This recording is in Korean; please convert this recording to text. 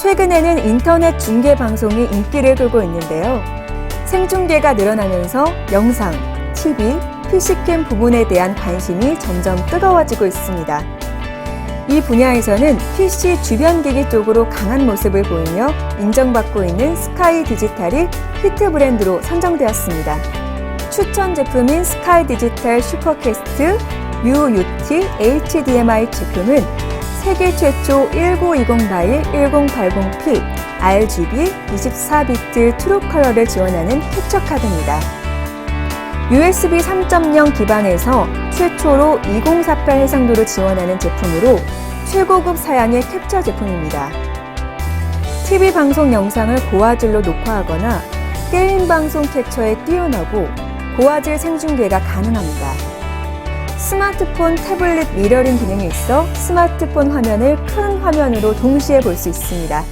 최근에는 인터넷 중계 방송이 인기를 끌고 있는데요. 생중계가 늘어나면서 영상, TV, PC캠 부분에 대한 관심이 점점 뜨거워지고 있습니다. 이 분야에서는 PC 주변 기기 쪽으로 강한 모습을 보이며 인정받고 있는 스카이 디지털이 히트 브랜드로 선정되었습니다. 추천 제품인 스카이 디지털 슈퍼캐스트 UUT HDMI 제품은 세계 최초 1920 바이 1080p RGB 24비트 트루 컬러를 지원하는 캡처 카드입니다. USB 3.0 기반에서 최초로 2048 해상도를 지원하는 제품으로 최고급 사양의 캡처 제품입니다. TV 방송 영상을 고화질로 녹화하거나 게임 방송 캡처에 뛰어나고 고화질 생중계가 가능합니다. 스마트폰 태블릿 미러링 기능이 있어 스마트폰 화면을 큰 화면으로 동시에 볼 수 있습니다.